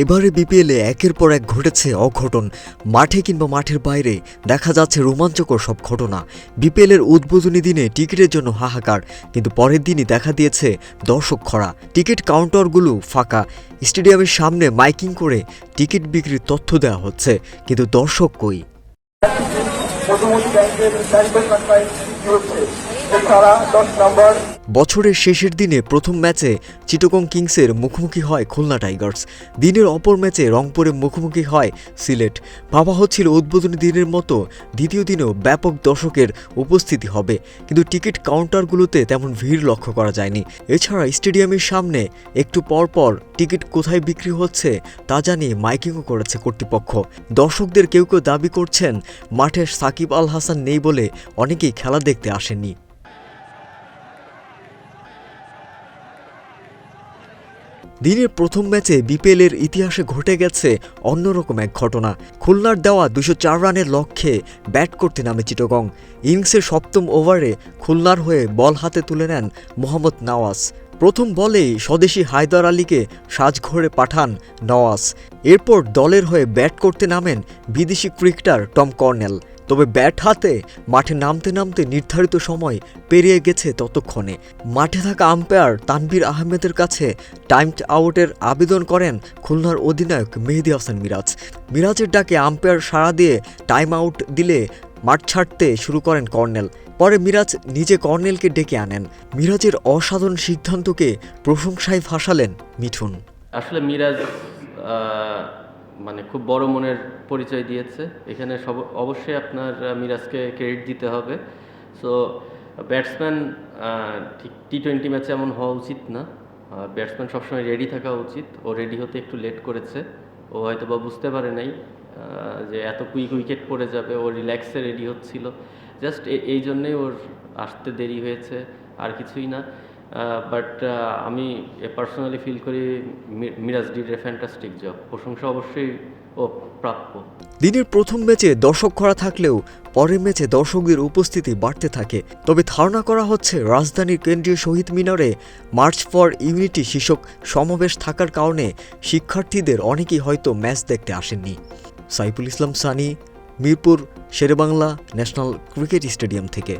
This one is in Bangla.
এবারে বিপিএলে একের পর এক ঘটেছে অঘটন। মাঠে কিংবা মাঠের বাইরে দেখা যাচ্ছে রোমাঞ্চকর সব ঘটনা। বিপিএলের উদ্বোধনী দিনে টিকিটের জন্য হাহাকার, কিন্তু পরের দিনই দেখা দিয়েছে দর্শক খরা। টিকিট কাউন্টারগুলো ফাঁকা। স্টেডিয়ামের সামনে মাইকিং করে টিকিট বিক্রির তথ্য দেওয়া হচ্ছে, কিন্তু দর্শক কই? দশ নম্বর বছরের শেষের দিনে প্রথম ম্যাচে চিটগং কিংসের মুখোমুখি হয় খুলনা টাইগার্স। দিনের অপর ম্যাচে রংপুরের মুখোমুখি হয় সিলেট। ভাবা হচ্ছিল উদ্বোধনী দিনের মতো দ্বিতীয় দিনেও ব্যাপক দর্শকের উপস্থিতি হবে, কিন্তু টিকিট কাউন্টারগুলোতে তেমন ভিড় লক্ষ্য করা যায়নি। এছাড়া স্টেডিয়ামের সামনে একটু পর পর টিকিট কোথায় বিক্রি হচ্ছে তা জানিয়ে মাইকিংও করেছে কর্তৃপক্ষ। দর্শকদের কেউ কেউ দাবি করছেন মাঠে সাকিব আল হাসান নেই বলে অনেকেই খেলা দেখতে আসেননি। দিনের প্রথম ম্যাচে বিপিএলের ইতিহাসে ঘটে গেছে অন্যরকম এক ঘটনা। খুলনার দেওয়া দুশো চার রানের লক্ষ্যে ব্যাট করতে নামে চিটগং। ইনিংসের সপ্তম ওভারে খুলনার হয়ে বল হাতে তুলে নেন মোহাম্মদ নওয়াজ। প্রথম বলেই স্বদেশি হায়দার আলীকে সাজঘরে পাঠান নওয়াজ। এরপর দলের হয়ে ব্যাট করতে নামেন বিদেশি ক্রিকেটার টম কর্নেল। তবে ব্যাট হাতে, মাঠে নামতে নামতে নির্ধারিত সময় পেরিয়ে গেছে ততক্ষণে। মাঠে থাকা আম্পায়ার তানভীর আহমেদের কাছে টাইম আউটের আবেদন করেন খুলনার অধিনায়ক মেহেদি হাসান মিরাজ। মিরাজের ডাকে আম্পায়ার সাড়া দিয়ে টাইম আউট দিলে মাঠ ছাড়তে শুরু করেন কর্নেল। পরে মিরাজ নিজে কর্নেলকে ডেকে আনেন। মিরাজের অসাধারণ সিদ্ধান্তকে প্রশংসায় ভাসালেন মিঠুন। আসলে মিরাজ মানে খুব বড় মনের পরিচয় দিয়েছে। এখানে সব, অবশ্যই আপনার মিরাজকে ক্রেডিট দিতে হবে। সো ব্যাটসম্যান ঠিক টি টোয়েন্টি ম্যাচে এমন হওয়া উচিত না। ব্যাটসম্যান সবসময় রেডি থাকা উচিত। ও রেডি হতে একটু লেট করেছে। ও হয়তো বা বুঝতে পারে নাই যে এত কুইক উইকেট পড়ে যাবে। ও রিল্যাক্সে রেডি হচ্ছিল। জাস্ট এই জন্যেই ওর আসতে দেরি হয়েছে। আর কিছুই না। বাট আমি পার্সোনালি ফিল করি Miraz did a fantastic job প্রশংসা অবশ্যই ও প্রাপ্য। দিনের প্রথম ম্যাচে দর্শক করা থাকলেও পরের ম্যাচে দর্শকদের উপস্থিতি বাড়তে থাকে। তবে ধারণা করা হচ্ছে রাজধানীর কেন্দ্রীয় শহীদ মিনারে মার্চ ফর ইউনিটি শীর্ষক সমাবেশ থাকার কারণে শিক্ষার্থীদের অনেকেই হয়তো ম্যাচ দেখতে আসেননি। Saiful Islam Sunny, Mirpur, Sher e Bangla national cricket stadium থেকে।